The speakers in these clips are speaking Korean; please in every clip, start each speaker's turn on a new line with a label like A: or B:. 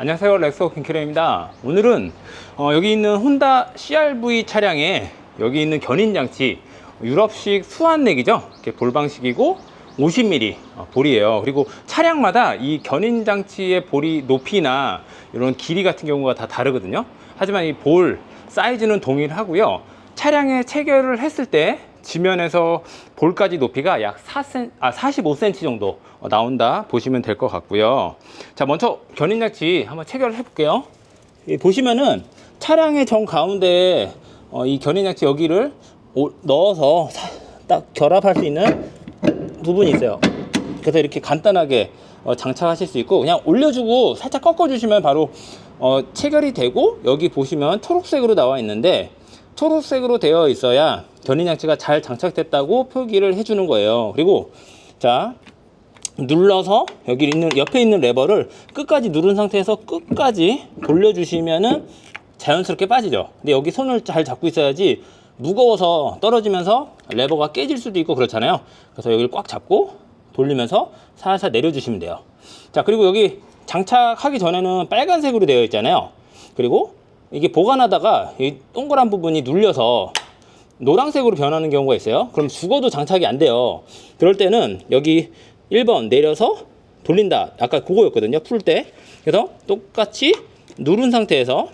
A: 안녕하세요. 렉소 킹크레입니다. 오늘은 어, 여기 있는 혼다 CRV 차량에 여기 있는 견인 장치 유럽식 수완내기죠? 이렇게 볼 방식이고 50mm 어, 볼이에요. 그리고 차량마다 이 견인 장치의 볼이 높이나 이런 길이 같은 경우가 다 다르거든요. 하지만 이 볼 사이즈는 동일하고요. 차량에 체결을 했을 때 지면에서 볼까지 높이가 약 4cm, 아, 45cm 정도 어, 나온다 보시면 될 것 같고요. 자, 먼저 견인장치 한번 체결을 해볼게요. 이 보시면은 차량의 정 가운데에 어, 이 견인장치 여기를 오- 넣어서 사- 딱 결합할 수 있는 부분이 있어요. 그래서 이렇게 간단하게 어, 장착하실 수 있고 그냥 올려주고 살짝 꺾어주시면 바로 어, 체결이 되고 여기 보시면 초록색으로 나와 있는데 초록색으로 되어 있어야 견인 장치가 잘 장착됐다고 표기를 해주는 거예요. 그리고 자 눌러서 여기 있는 옆에 있는 레버를 끝까지 누른 상태에서 끝까지 돌려주시면은 자연스럽게 빠지죠. 근데 여기 손을 잘 잡고 있어야지 무거워서 떨어지면서 레버가 깨질 수도 있고 그렇잖아요. 그래서 여기를 꽉 잡고 돌리면서 살살 내려주시면 돼요. 자 그리고 여기 장착하기 전에는 빨간색으로 되어 있잖아요. 그리고 이게 보관하다가 이 동그란 부분이 눌려서 노란색으로 변하는 경우가 있어요. 그럼 죽어도 장착이 안 돼요. 그럴 때는 여기 1번 내려서 돌린다. 아까 그거였거든요. 풀 때. 그래서 똑같이 누른 상태에서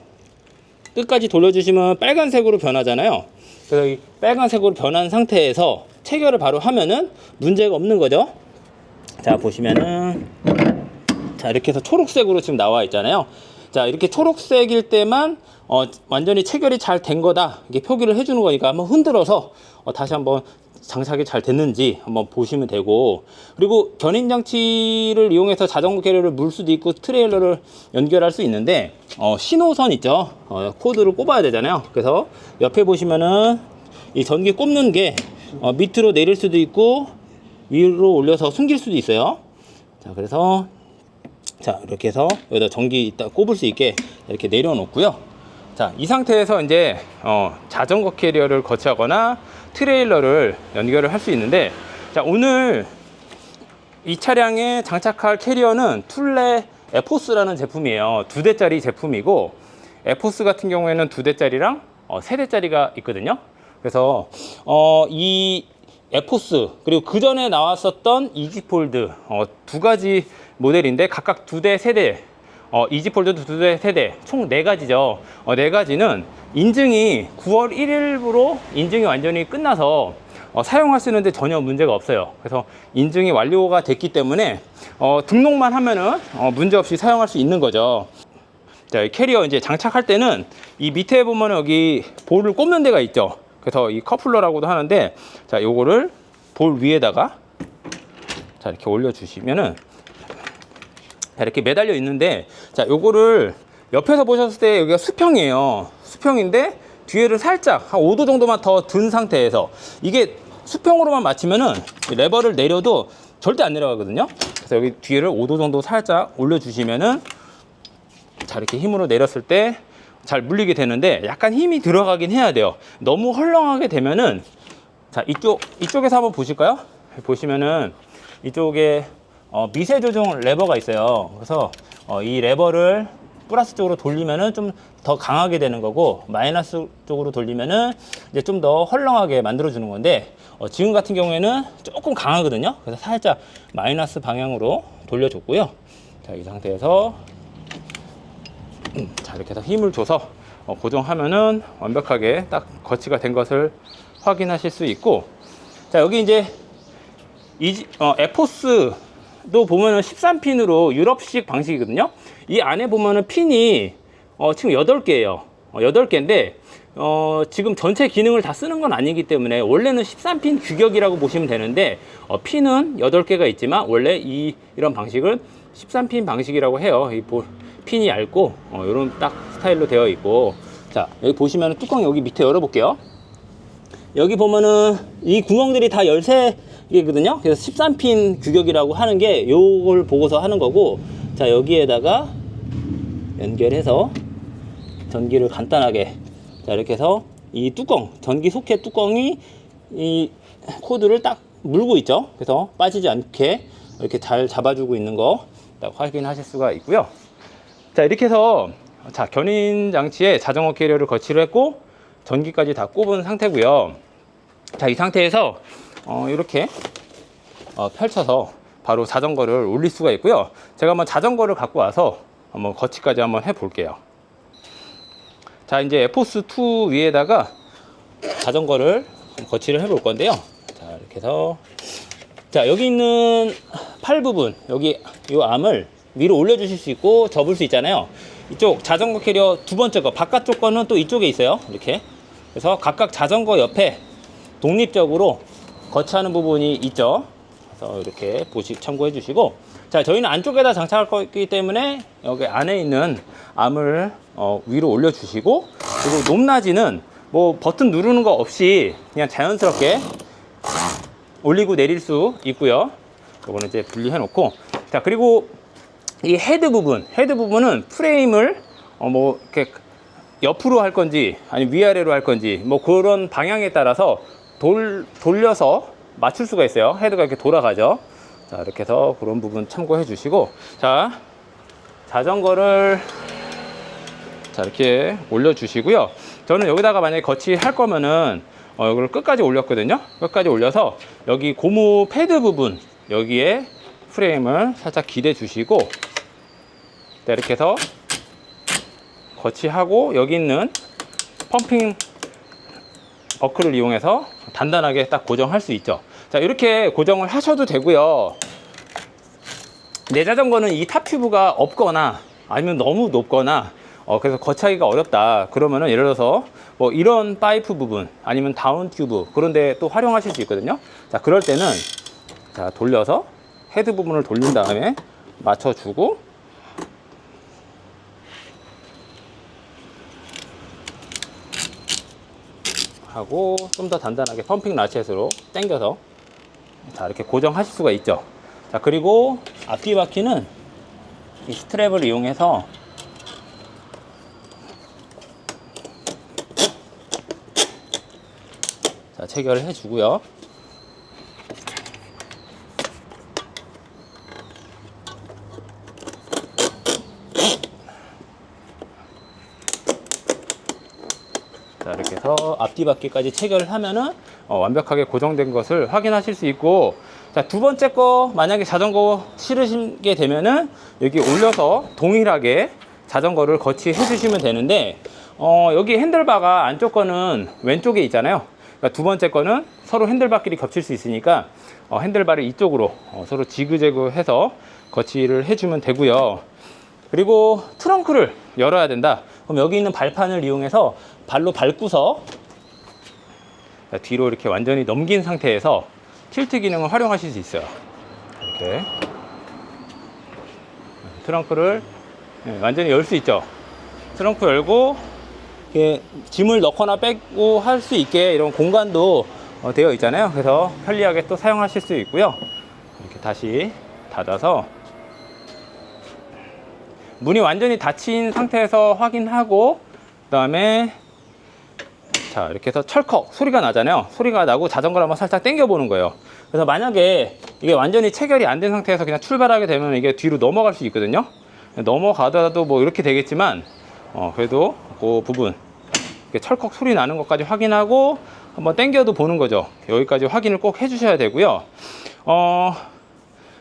A: 끝까지 돌려주시면 빨간색으로 변하잖아요. 그래서 이 빨간색으로 변한 상태에서 체결을 바로 하면은 문제가 없는 거죠. 자, 보시면은 자, 이렇게 해서 초록색으로 지금 나와 있잖아요. 자, 이렇게 초록색일 때만 어, 완전히 체결이 잘 된 거다. 이게 표기를 해주는 거니까 한번 흔들어서 어, 다시 한번 장착이 잘 됐는지 한번 보시면 되고. 그리고 견인 장치를 이용해서 자전거 캐리어를 물 수도 있고 트레일러를 연결할 수 있는데 어, 신호선 있죠? 어, 코드를 꼽아야 되잖아요. 그래서 옆에 보시면은 이 전기 꼽는 게 어, 밑으로 내릴 수도 있고 위로 올려서 숨길 수도 있어요. 자 그래서 자 이렇게 해서 여기다 전기 있다 꼽을 수 있게 이렇게 내려놓고요. 자이 상태에서 이제 어, 자전거 캐리어를 거치하거나 트레일러를 연결을 할 수 있는데 자 오늘 이 차량에 장착할 캐리어는 툴레 에포스라는 제품이에요. 두 대짜리 제품이고 에포스 같은 경우에는 두 대짜리랑 어, 세 대짜리가 있거든요. 그래서 어, 이 에포스 그리고 그 전에 나왔었던 이지폴드 어, 두 가지 모델인데 각각 두 대, 세 대. 어, 이지폴드도 두 대, 세 대. 총 네 가지죠. 어, 네 가지는 인증이 9월 1일부로 인증이 완전히 끝나서 어, 사용하시는데 전혀 문제가 없어요. 그래서 인증이 완료가 됐기 때문에 어, 등록만 하면은 어, 문제 없이 사용할 수 있는 거죠. 자, 이 캐리어 이제 장착할 때는 이 밑에 보면 여기 볼을 꼽는 데가 있죠. 그래서 이 커플러라고도 하는데 자, 요거를 볼 위에다가 자, 이렇게 올려 주시면은 자, 이렇게 매달려 있는데 자, 요거를 옆에서 보셨을 때 여기가 수평이에요. 수평인데 뒤에를 살짝 한 5도 정도만 더 든 상태에서 이게 수평으로만 맞추면은 이 레버를 내려도 절대 안 내려가거든요. 그래서 여기 뒤에를 5도 정도 살짝 올려 주시면은 자 이렇게 힘으로 내렸을 때 잘 물리게 되는데 약간 힘이 들어가긴 해야 돼요. 너무 헐렁하게 되면은 자 이쪽 이쪽에서 한번 보실까요? 보시면은 이쪽에 어, 미세 조정 레버가 있어요. 그래서 어, 이 레버를 플러스 쪽으로 돌리면은 좀 더 강하게 되는 거고 마이너스 쪽으로 돌리면은 이제 좀 더 헐렁하게 만들어 주는 건데 어, 지금 같은 경우에는 조금 강하거든요. 그래서 살짝 마이너스 방향으로 돌려줬고요. 자 이 상태에서 자 이렇게 해서 힘을 줘서 어, 고정하면은 완벽하게 딱 거치가 된 것을 확인하실 수 있고 자 여기 이제 이 어, 에포스 도 보면은 13핀으로 유럽식 방식이거든요. 이 안에 보면은 핀이 어, 지금 8개예요. 어, 8개인데 어, 지금 전체 기능을 다 쓰는 건 아니기 때문에 원래는 13핀 규격이라고 보시면 되는데 어, 핀은 8개가 있지만 원래 이 이런 방식을 13핀 방식이라고 해요. 이 보- 핀이 얇고 어, 이런 딱 스타일로 되어 있고. 자 여기 보시면 뚜껑 여기 밑에 열어볼게요. 여기 보면은 이 구멍들이 다13 개거든요. 그래서 13핀 규격이라고 하는 게 요걸 보고서 하는 거고 자, 여기에다가 연결해서 전기를 간단하게 자, 이렇게 해서 이 뚜껑, 전기 소켓 뚜껑이 이 코드를 딱 물고 있죠. 그래서 빠지지 않게 이렇게 잘 잡아주고 있는 거 딱 확인하실 수가 있고요. 자 이렇게 해서 자 견인 장치에 자전거 캐리어를 거치를 했고 전기까지 다 꼽은 상태고요. 자 이 상태에서 어, 이렇게 어, 펼쳐서 바로 자전거를 올릴 수가 있고요. 제가 한번 자전거를 갖고 와서 한번 거치까지 한번 해 볼게요. 자 이제 에포스 2 위에다가 자전거를 거치를 해볼 건데요. 자 이렇게 해서 자 여기 있는 팔 부분 여기 이 암을 위로 올려주실 수 있고 접을 수 있잖아요. 이쪽 자전거 캐리어 두 번째 거 바깥쪽 거는 또 이쪽에 있어요. 이렇게 그래서 각각 자전거 옆에 독립적으로 거치하는 부분이 있죠. 그래서 이렇게 보시 참고해 주시고 자 저희는 안쪽에다 장착할 거기 때문에 여기 안에 있는 암을 어, 위로 올려 주시고 그리고 높낮이는 뭐 버튼 누르는 거 없이 그냥 자연스럽게 올리고 내릴 수 있고요. 이거는 이제 분리해 놓고 자 그리고 이 헤드 부분 헤드 부분은 프레임을 어, 뭐 이렇게 옆으로 할 건지 아니 위아래로 할 건지 뭐 그런 방향에 따라서 돌 돌려서 맞출 수가 있어요. 헤드가 이렇게 돌아가죠. 자 이렇게 해서 그런 부분 참고해 주시고 자 자전거를 자 이렇게 올려 주시고요. 저는 여기다가 만약에 거치할 거면은 어, 이걸 끝까지 올렸거든요. 끝까지 올려서 여기 고무 패드 부분 여기에 프레임을 살짝 기대 주시고 자, 이렇게 해서 거치하고 여기 있는 펌핑 버클을 이용해서 단단하게 딱 고정할 수 있죠. 자, 이렇게 고정을 하셔도 되고요. 내 자전거는 이 탑 튜브가 없거나 아니면 너무 높거나 어, 그래서 거치하기가 어렵다. 그러면은 예를 들어서 뭐 이런 파이프 부분 아니면 다운 튜브 그런데 또 활용하실 수 있거든요. 자, 그럴 때는 자, 돌려서 헤드 부분을 돌린 다음에 맞춰주고 하고 좀 더 단단하게 펌핑 라쳇으로 당겨서 자 이렇게 고정하실 수가 있죠. 자 그리고 앞뒤 바퀴는 이 스트랩을 이용해서 자 체결을 해 주고요 해서 앞뒤 바퀴까지 체결을 하면은 어, 완벽하게 고정된 것을 확인하실 수 있고 자 두 번째 거 만약에 자전거 실으시게 되면은 여기 올려서 동일하게 자전거를 거치해 주시면 되는데 어, 여기 핸들바가 안쪽 거는 왼쪽에 있잖아요 그러니까 두 번째 거는 서로 핸들바끼리 겹칠 수 있으니까 어, 핸들바를 이쪽으로 어, 서로 지그재그 해서 거치를 해주면 되고요 그리고 트렁크를 열어야 된다. 그럼 여기 있는 발판을 이용해서 발로 밟고서 자, 뒤로 이렇게 완전히 넘긴 상태에서 틸트 기능을 활용하실 수 있어요. 이렇게 트렁크를 예, 완전히 열 수 있죠. 트렁크 열고 이렇게 짐을 넣거나 빼고 할 수 있게 이런 공간도 어, 되어 있잖아요. 그래서 편리하게 또 사용하실 수 있고요. 이렇게 다시 닫아서 문이 완전히 닫힌 상태에서 확인하고 그 다음에 자 이렇게 해서 철컥 소리가 나잖아요. 소리가 나고 자전거를 한번 살짝 당겨 보는 거예요. 그래서 만약에 이게 완전히 체결이 안 된 상태에서 그냥 출발하게 되면 이게 뒤로 넘어갈 수 있거든요. 넘어가더라도 뭐 이렇게 되겠지만 어 그래도 그 부분 철컥 소리 나는 것까지 확인하고 한번 당겨도 보는 거죠. 여기까지 확인을 꼭 해주셔야 되고요. 어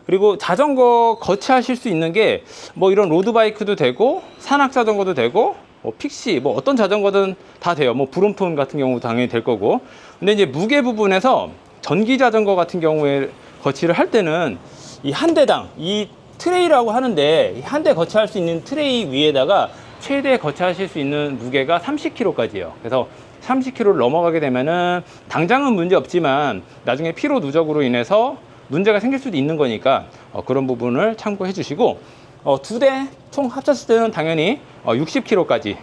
A: 그리고 자전거 거치하실 수 있는 게 뭐 이런 로드바이크도 되고 산악 자전거도 되고 뭐 픽시 뭐 어떤 자전거든 다 돼요. 뭐 브롬톤 같은 경우 당연히 될 거고. 근데 이제 무게 부분에서 전기 자전거 같은 경우에 거치를 할 때는 이 한 대당 이 트레이라고 하는데 한 대 거치할 수 있는 트레이 위에다가 최대 거치하실 수 있는 무게가 30kg까지예요. 그래서 30kg를 넘어가게 되면은 당장은 문제 없지만 나중에 피로 누적으로 인해서 문제가 생길 수도 있는 거니까 어, 그런 부분을 참고해 주시고 어, 두 대 총 합쳤을 때는 당연히 어, 60kg까지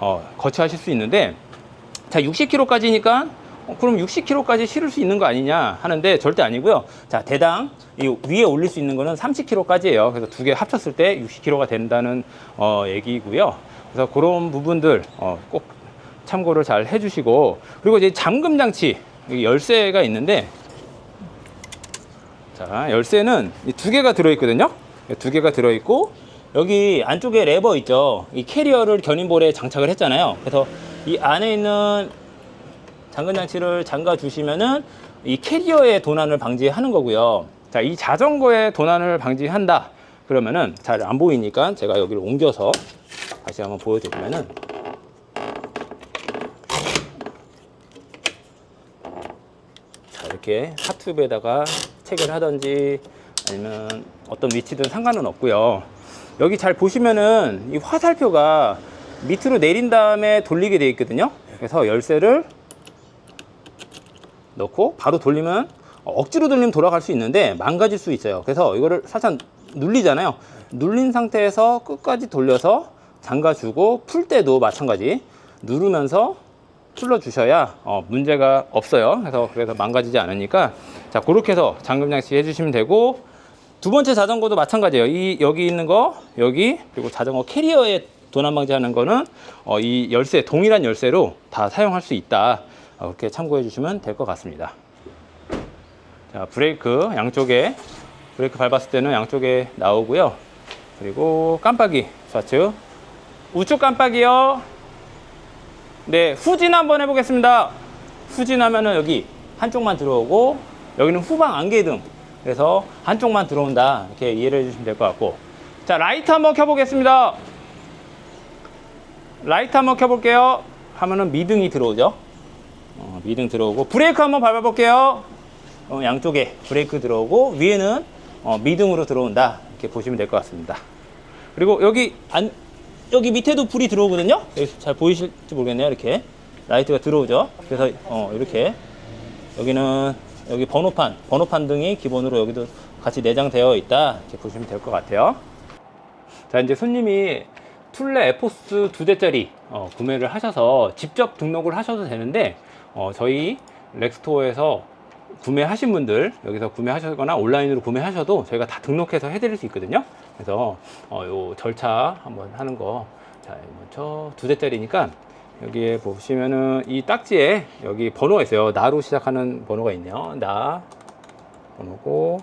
A: 어, 거치하실 수 있는데 자 60kg까지니까 어, 그럼 60kg까지 실을 수 있는 거 아니냐 하는데 절대 아니고요. 자 대당 이 위에 올릴 수 있는 거는 30kg까지예요. 그래서 두 개 합쳤을 때 60kg가 된다는 어, 얘기고요. 그래서 그런 부분들 어, 꼭 참고를 잘 해주시고 그리고 이제 잠금 장치 열쇠가 있는데 자, 열쇠는 이두 개가 들어있거든요. 두 개가 들어있고, 여기 안쪽에 레버 있죠. 이 캐리어를 견인볼에 장착을 했잖아요. 그래서 이 안에 있는 잠근 장치를 잠가 주시면은 이 캐리어의 도난을 방지하는 거고요. 자, 이 자전거의 도난을 방지한다. 그러면은 잘 안 보이니까 제가 여기를 옮겨서 다시 한번 보여드리면은 자, 이렇게 하트ube에다가 체결 하든지 아니면 어떤 위치든 상관은 없고요. 여기 잘 보시면은 이 화살표가 밑으로 내린 다음에 돌리게 되어 있거든요. 그래서 열쇠를 넣고 바로 돌리면 억지로 돌리면 돌아갈 수 있는데 망가질 수 있어요. 그래서 이거를 살짝 눌리잖아요. 눌린 상태에서 끝까지 돌려서 잠가주고 풀 때도 마찬가지 누르면서 풀러 주셔야 어, 문제가 없어요. 그래서 그래서 망가지지 않으니까 자 그렇게 해서 잠금 장치 해주시면 되고 두 번째 자전거도 마찬가지예요. 이 여기 있는 거 여기 그리고 자전거 캐리어에 도난 방지하는 거는 어, 이 열쇠 동일한 열쇠로 다 사용할 수 있다. 어, 그렇게 참고해 주시면 될 것 같습니다. 자 브레이크 양쪽에 브레이크 밟았을 때는 양쪽에 나오고요. 그리고 깜빡이 좌측 우측 깜빡이요. 네 후진 한번 해보겠습니다. 후진하면은 여기 한쪽만 들어오고 여기는 후방 안개등 그래서 한쪽만 들어온다 이렇게 이해를 해주시면 될 것 같고 자 라이트 한번 켜보겠습니다. 라이트 한번 켜볼게요. 하면은 미등이 들어오죠. 어, 미등 들어오고 브레이크 한번 밟아볼게요. 어, 양쪽에 브레이크 들어오고 위에는 어, 미등으로 들어온다 이렇게 보시면 될 것 같습니다. 그리고 여기 안 여기 밑에도 불이 들어오거든요. 여기 잘 보이실지 모르겠네요. 이렇게 라이트가 들어오죠. 그래서 어, 이렇게 여기는 여기 번호판 번호판 등이 기본으로 여기도 같이 내장되어 있다 이렇게 보시면 될 것 같아요. 자 이제 손님이 툴레 에포스 두 대짜리 어, 구매를 하셔서 직접 등록을 하셔도 되는데 어, 저희 렉스토어에서 구매하신 분들 여기서 구매하셨거나 온라인으로 구매하셔도 저희가 다 등록해서 해드릴 수 있거든요. 그래서 어, 요 절차 한번 하는 거. 자, 먼저 두 대짜리니까 여기에 보시면은 이 딱지에 여기 번호가 있어요. 나로 시작하는 번호가 있네요. 나 번호고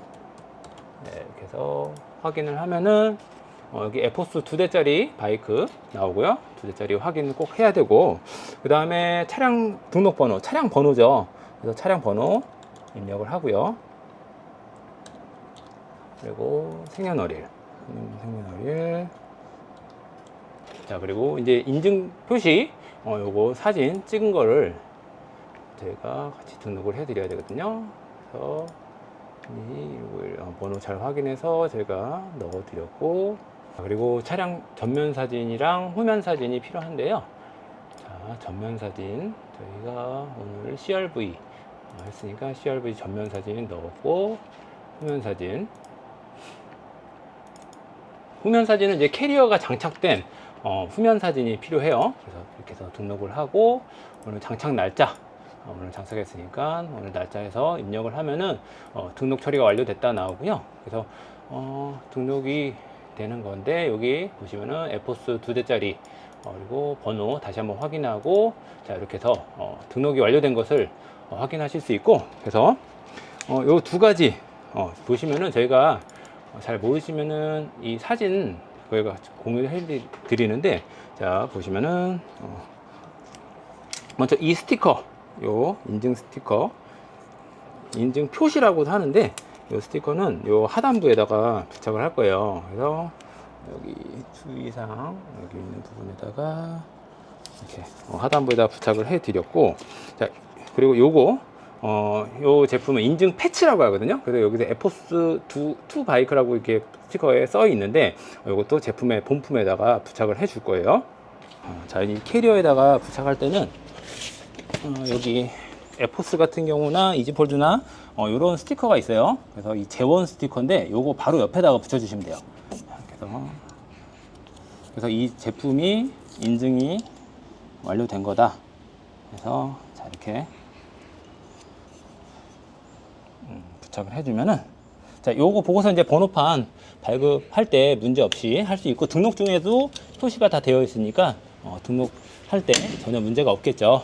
A: 네, 이렇게 해서 확인을 하면은 어, 여기 에포스 두 대짜리 바이크 나오고요. 두 대짜리 확인을 꼭 해야 되고 그 다음에 차량 등록번호, 차량 번호죠. 그래서 차량 번호 입력을 하고요. 그리고 생년월일, 음, 생년월일. 자 그리고 이제 인증 표시, 어, 요거 사진 찍은 거를 제가 같이 등록을 해드려야 되거든요. 그래서 이 요걸, 어, 번호 잘 확인해서 제가 넣어드렸고 그리고 차량 전면 사진이랑 후면 사진이 필요한데요. 자, 전면 사진 저희가 오늘 CRV 어, 했으니까 CRV 전면 사진 넣었고 후면 사진 후면 사진은 이제 캐리어가 장착된 어, 후면 사진이 필요해요. 그래서 이렇게 해서 등록을 하고 오늘 장착 날짜 어, 오늘 장착했으니까 오늘 날짜에서 입력을 하면은 어, 등록 처리가 완료됐다 나오고요. 그래서 어, 등록이 되는 건데 여기 보시면은 에포스 두 대짜리 어, 그리고 번호 다시 한번 확인하고 자 이렇게 해서 어, 등록이 완료된 것을 어, 확인하실 수 있고 그래서 어, 요두 가지 어, 보시면은 저희가 어, 잘 모르시면은 이 사진 저희가 공유를 해 드리는데 자 보시면은 어, 먼저 이 스티커 요 인증 스티커 인증 표시라고도 하는데 이 스티커는 요 하단부에다가 부착을 할 거예요. 그래서 여기 주의사항 여기 있는 부분에다가 이렇게 어, 하단부에다 부착을 해 드렸고 자 그리고 요거 어, 요 제품은 인증 패치라고 하거든요. 그래서 여기서 에포스 2, 2 바이크라고 이렇게 스티커에 써 있는데 요것도 제품의 본품에다가 부착을 해 줄 거예요. 어, 자, 이 캐리어에다가 부착할 때는 어, 여기 에포스 같은 경우나 이지폴드나 어, 이런 스티커가 있어요. 그래서 이 재원 스티커인데 요거 바로 옆에다가 붙여주시면 돼요. 그래서 그래서 이 제품이 인증이 완료된 거다. 그래서 자 이렇게 음, 부착을 해주면은 자 요거 보고서 이제 번호판 발급할 때 문제 없이 할 수 있고 등록 중에도 표시가 다 되어 있으니까 어, 등록할 때 전혀 문제가 없겠죠.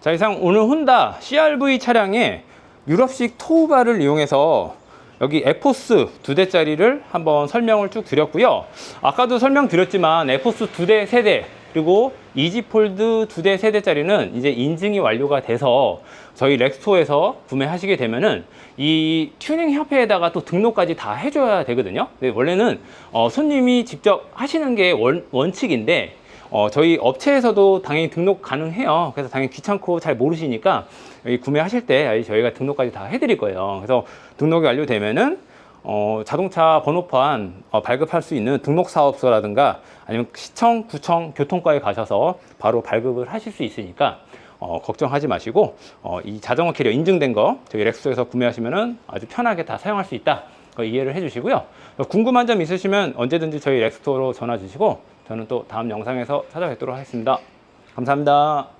A: 자 이상 오늘 혼다 CRV 차량에 유럽식 토우바를 이용해서 여기 에포스 두 대짜리를 한번 설명을 쭉 드렸고요. 아까도 설명드렸지만 에포스 두 대 세 대 그리고 이지폴드 두 대 세 대짜리는 이제 인증이 완료가 돼서 저희 렉스토어에서 구매하시게 되면은 이 튜닝 협회에다가 또 등록까지 다 해줘야 되거든요. 근데 원래는 어, 손님이 직접 하시는 게 원, 원칙인데 어, 저희 업체에서도 당연히 등록 가능해요. 그래서 당연히 귀찮고 잘 모르시니까 구매하실 때 저희가 등록까지 다 해드릴 거예요. 그래서 등록이 완료되면은 어, 자동차 번호판 어, 발급할 수 있는 등록사업소라든가 아니면 시청, 구청, 교통과에 가셔서 바로 발급을 하실 수 있으니까 어, 걱정하지 마시고 어, 이 자전거 캐리어 인증된 거 저희 렉스에서 구매하시면은 아주 편하게 다 사용할 수 있다. 그거 이해를 해주시고요. 궁금한 점 있으시면 언제든지 저희 렉스토어로 전화 주시고 저는 또 다음 영상에서 찾아뵙도록 하겠습니다. 감사합니다.